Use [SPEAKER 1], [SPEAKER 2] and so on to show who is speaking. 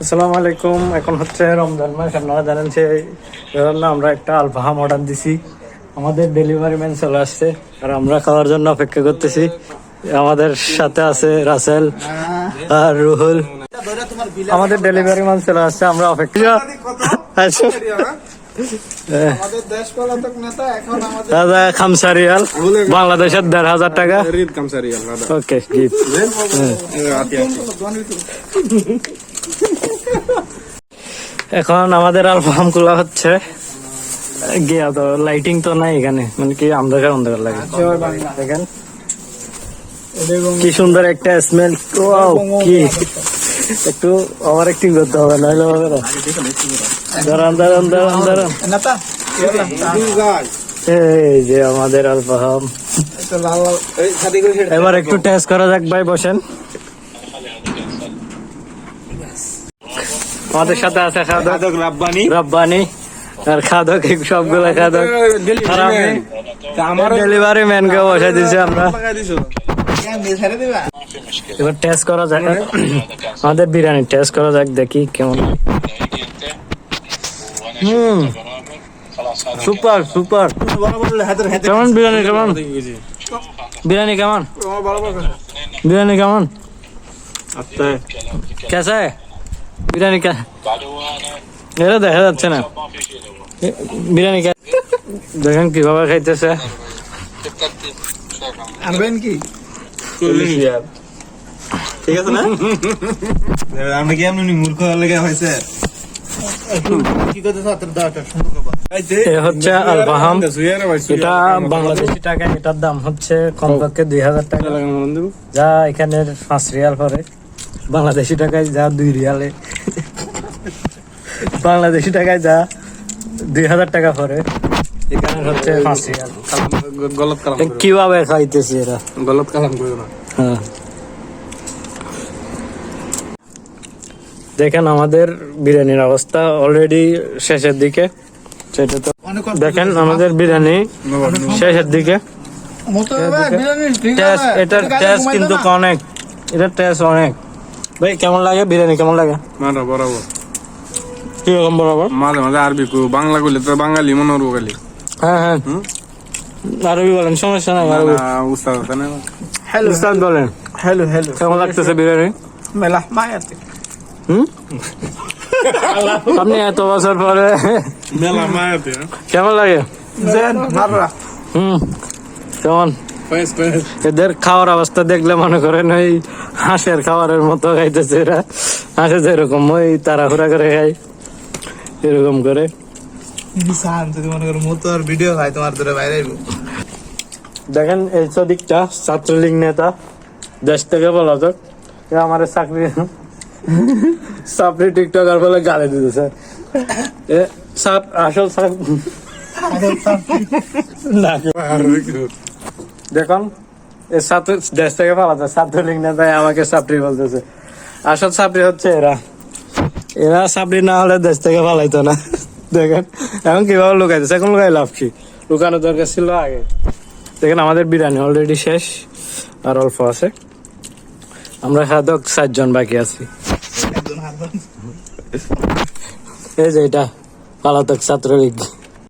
[SPEAKER 1] আসসালামু আলাইকুম। এখন হচ্ছে রমজান মাস আপনারা জানেন যে জন্য আমরা একটা আলফাহাম অর্ডার দিছি। আমাদের ডেলিভারি ম্যান চলে আসছে আর আমরা খাওয়ার জন্য অপেক্ষা করতেছি। আমাদের সাথে আছে রাসেল আর রুহুল। আমাদের ডেলিভারি ম্যান চলে আসছে আমরা অপেক্ষা আচ্ছা।
[SPEAKER 2] আমাদের দেশ পলাতক নেতা এখন আমাদের
[SPEAKER 1] দাদা খামসারিয়াল বাংলাদেশের দেড় হাজার টাকা. ওকে. এখন আমাদের আলফাহামগুলা হচ্ছে গিয়া তো লাইটিং তো নাই এখানে মানে কি অন্ধকার অন্ধকার লাগে। দেখেন কি সুন্দর একটা স্মেল কি? একটু ওভার অ্যাক্টিং করতে হবে নাহলে হবে না। দাঁড়ান দাঁড়ান দাঁড়ান দাঁড়ান। এই যে আমাদের আলফাহাম. এবার একটু টেস্ট করা যাক ভাই বসেন। আমাদের সাথে আছে খাদক।
[SPEAKER 3] Rabbani.
[SPEAKER 1] রব্বানি। আর খাদক সবগুলো খাদক। আমার ডেলিভারি ম্যানকে বসে দিয়েছি আমরা। এবার টেস্ট করা যাক। আমাদের বিরিয়ানি টেস্ট করা যাক দেখি কেমন হুম। Super super. কেমন বিরিয়ানি কেমন? বিরিয়ানি কেমন? বিরিয়ানি কেমন? আচ্ছা বিরিয়ানি দেখা যাচ্ছে না বিরিয়ানি দেখেন কীভাবে খাইতেছে
[SPEAKER 2] আনবেন কি
[SPEAKER 3] ঠিক আছে না কি মূর্খ হয়েছে
[SPEAKER 1] এটার দাম হচ্ছে কমপক্ষে দুই হাজার টাকা যা এখানে পাঁচ রিয়াল পরে বাংলাদেশি টাকায় যা দুই রিয়ালে। বাংলাদেশি টাকায় যা দুই হাজার টাকা পরে। এখানে হচ্ছে পাঁচ রিয়াল।
[SPEAKER 3] গলত কালাম
[SPEAKER 1] কীভাবে খাইতেছে এরা?
[SPEAKER 3] গলত কালাম করো না।
[SPEAKER 1] হ্যাঁ। দেখেন আমাদের বিরিয়ানির অবস্থা অলরেডি শেষের দিকে। সেটা তো দেখেন আমাদের বিরিয়ানি শেষের দিকে। এটার টেস্ট কিন্তু অনেক। এটার টেস্ট অনেক। ভাই কেমন লাগে? বিরিয়ানি কেমন লাগে?
[SPEAKER 3] মারা বরাবর।
[SPEAKER 1] কীরকম বরাবর?
[SPEAKER 3] মাঝে মাঝে আরবি বাংলা কইলে তো বাঙালি মনে হব খালি।
[SPEAKER 1] হ্যাঁ হ্যাঁ। আরবি বলেন সমস্যা নাই আরবি।
[SPEAKER 3] উস্তাদ
[SPEAKER 2] হ্যালো
[SPEAKER 1] উস্তাদ বলেন।
[SPEAKER 2] Hello hello.
[SPEAKER 1] কেমন লাগতেছে বিরিয়ানি?
[SPEAKER 2] মেলা মায়াতে
[SPEAKER 1] হুম? আপনি এত বছর পরে।
[SPEAKER 3] মেলা মায়াতে
[SPEAKER 1] কেমন লাগে?
[SPEAKER 2] জেন মাররা
[SPEAKER 1] হুম কেমন?
[SPEAKER 3] ফেস ফেস
[SPEAKER 1] এদের খাওয়ার অবস্থা দেখলে মনে করেন ওই হাঁসের খাবারের মতো খাইতেছে এরা। হাঁসে যেরকম ওই তাড়াহুড়া করে খাই এরকম করে। দেখেন এই সদিকটা ছাত্রলীগ নেতা। দেশ থেকে বলা তো আমার চাকরি চাকরি টিকটকার বলে গালি দিতেছে। সাপ আসল সাপ। না। দেখুন ছাত্র দেশ থেকে ছাত্রলীগ আমাকে বলতেছে। আসল হচ্ছে এরা। এরা না হলে দেশ থেকে না। দেখেন, এখন লুকাইতেছে, এখন লুকাই লুকানো দরকার ছিল আগে। দেখেন, আমাদের বিরিয়ানি অলরেডি শেষ, আর অল্প আছে। আমরা খাদক সাতজন বাকি আছি। এই যে এটা, পালাতক ছাত্রলীগ।